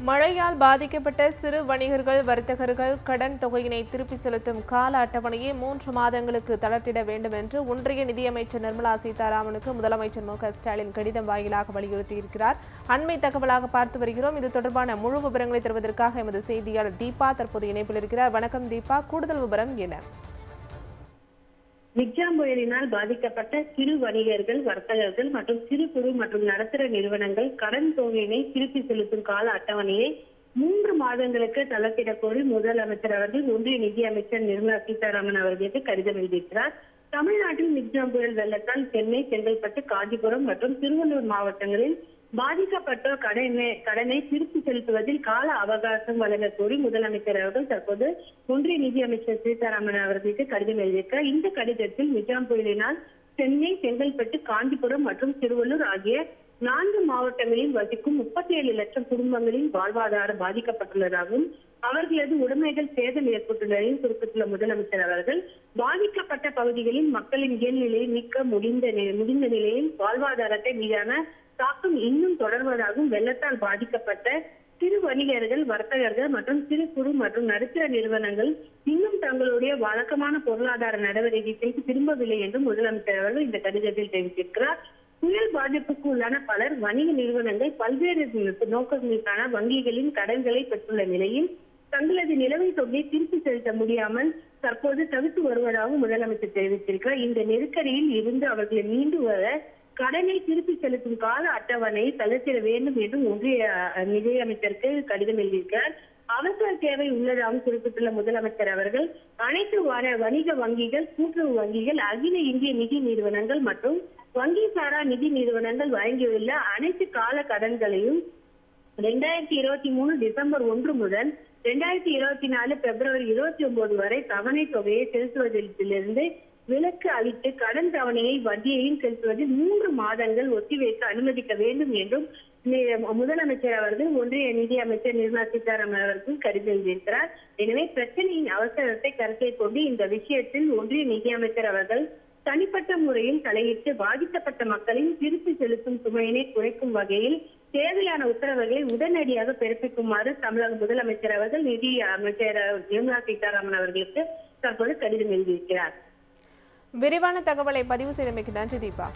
மழையால் பாதிக்கப்பட்ட சிறு வணிகர்கள் வர்த்தகர்கள் கடன் தொகையினை திருப்பி செலுத்தும் கால அட்டவணையை மூன்று மாதங்களுக்கு தளர்த்திட வேண்டும் என்று ஒன்றிய நிதியமைச்சர் நிர்மலா சீதாராமனுக்கு முதலமைச்சர் மு க ஸ்டாலின் கடிதம் வாயிலாக வலியுறுத்தியிருக்கிறார். அண்மை தகவலாக பார்த்து வருகிறோம். இது தொடர்பான முழு விவரங்களை தருவதற்காக எமது செய்தியாளர் தீபா தற்போது இணைப்பில் இருக்கிறார். வணக்கம் தீபா. கூடுதல் விவரம் என்ன? மிக்ஜாம் புயலினால் பாதிக்கப்பட்ட சிறு வணிகர்கள் வர்த்தகர்கள் மற்றும் சிறு குறு மற்றும் நடுத்தர நிறுவனங்கள் கடன் தொகையினை திருப்பி செலுத்தும் கால அட்டவணையை மூன்று மாதங்களுக்கு தளர்த்திடக் கோரி முதலமைச்சர் அவர்கள் ஒன்றிய நிதியமைச்சர் நிர்மலா சீதாராமன் அவர்களுக்கு கடிதம் எழுதியிருக்கிறார். தமிழ்நாட்டில் மிக்ஜாம் புயல் வெள்ளத்தால் சென்னை செங்கல்பட்டு காஞ்சிபுரம் மற்றும் திருவள்ளூர் மாவட்டங்களில் பாதிக்கப்பட்டோர் கடனை கடனை திருப்பி செலுத்துவதில் கால அவகாசம் வழங்க கோரி முதலமைச்சர் அவர்கள் தற்போது ஒன்றிய நிதியமைச்சர் சீதாராமன் அவர்களுக்கு கடிதம் எழுதியிருக்க இந்த கடிதத்தில் நிஜாம் புயலினால் சென்னை செங்கல்பட்டு காஞ்சிபுரம் மற்றும் திருவள்ளூர் ஆகிய நான்கு மாவட்டங்களில் வசிக்கும் முப்பத்தி ஏழு லட்சம் குடும்பங்களின் வாழ்வாதாரம் பாதிக்கப்பட்டுள்ளதாகவும் அவர்களது உடைமைகள் சேதம் ஏற்பட்டுள்ளதையும் குறிப்பிட்டுள்ள முதலமைச்சர் அவர்கள் பாதிக்கப்பட்ட பகுதிகளில் மக்களின் இயல்நிலையை மீட்க முடிந்த முடிந்த நிலையில் வாழ்வாதாரத்தை மீதான தாக்கம் இன்னும் தொடர்வதாகவும் வெள்ளத்தால் பாதிக்கப்பட்ட சிறு வணிகர்கள் வர்த்தகர்கள் மற்றும் சிறு குறு மற்றும் நடுத்தர நிறுவனங்கள் இன்னும் தங்களுடைய வழக்கமான பொருளாதார நடவடிக்கைக்கு திரும்பவில்லை என்றும் முதலமைச்சர் அவர்கள் இந்த கடிதத்தில் தெரிவித்திருக்கிறார். புயல் பாதிப்புக்கு உள்ளான பலர் வணிக நிறுவனங்கள் பல்வேறு நோக்கங்களுக்கான வங்கிகளின் கடன்களை பெற்றுள்ள நிலையில் தங்களது நிலுவை தொகையை திருப்பி செலுத்த முடியாமல் தற்போது தவித்து வருவதாகவும் முதலமைச்சர் தெரிவித்திருக்கிறார். இந்த நெருக்கடியில் இருந்து அவர்களை மீண்டு வர கடனை திருப்பி செலுத்தும் கால அட்டவணையை தளர்த்திட வேண்டும் என்றும் ஒன்றிய நிதியமைச்சருக்கு கடிதம் எழுதியிருக்கிறார். அவசர தேவை உள்ளதாகவும் குறிப்பிட்டுள்ள முதலமைச்சர் அவர்கள் அனைத்து வர- வணிக வங்கிகள் கூட்டுறவு வங்கிகள் அகில இந்திய நிதி நிறுவனங்கள் மற்றும் வங்கி சாரா நிதி நிறுவனங்கள் வழங்கியுள்ள அனைத்து கால கடன்களையும் ரெண்டாயிரத்தி இருபத்தி மூணு டிசம்பர் ஒன்று முதல் ரெண்டாயிரத்தி இருபத்தி நாலு பிப்ரவரி இருபத்தி ஒன்பது வரை தவணை தொகையை செலுத்துவதிலிருந்து விலக்கு அளித்து கடன் தவணையை வட்டியையும் செலுத்துவதில் மூன்று மாதங்கள் ஒத்திவைக்க அனுமதிக்க வேண்டும் என்றும் முதலமைச்சர் அவர்கள் ஒன்றிய நிதி அமைச்சர் நிர்மலா சீதாராமன் அவர்கள் கடிதம் எனவே பிரச்சனையின் அவசரத்தை கருத்தில் கொண்டு இந்த விஷயத்தில் ஒன்றிய நிதி அமைச்சர் அவர்கள் தனிப்பட்ட முறையில் தலையிட்டு பாதிக்கப்பட்ட மக்களின் திருப்பி செலுத்தும் சுமையினை குறைக்கும் வகையில் தேவையான உத்தரவுகளை உடனடியாக பிறப்பிக்குமாறு தமிழக முதலமைச்சர் அவர்கள் நிதி அமைச்சர் நிர்மலா சீதாராமன் அவர்களுக்கு தற்போது கடிதம் எழுதியிருக்கிறார். விரிவான தகவலை பதிவு செய்தமைக்கு நன்றி தீபா.